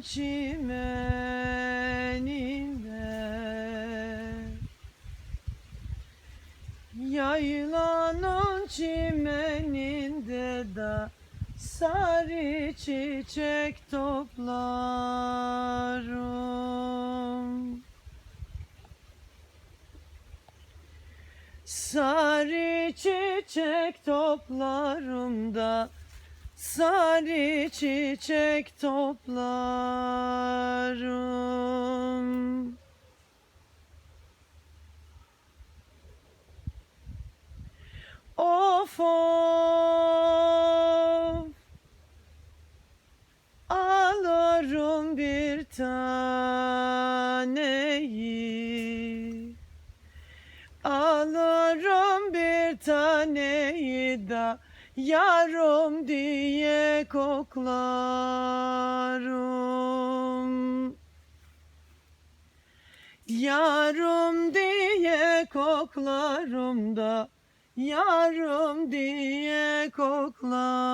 çimeninde. Yaylanın çimeninde da sarı çiçek toplarım. Sarı çiçek toplarım da Sarı çiçek toplarım. Of of. Alırım bir taneyi. Alırım bir taneyi da Yarım diye koklarım Yarım diye koklarım da Yarım diye koklarım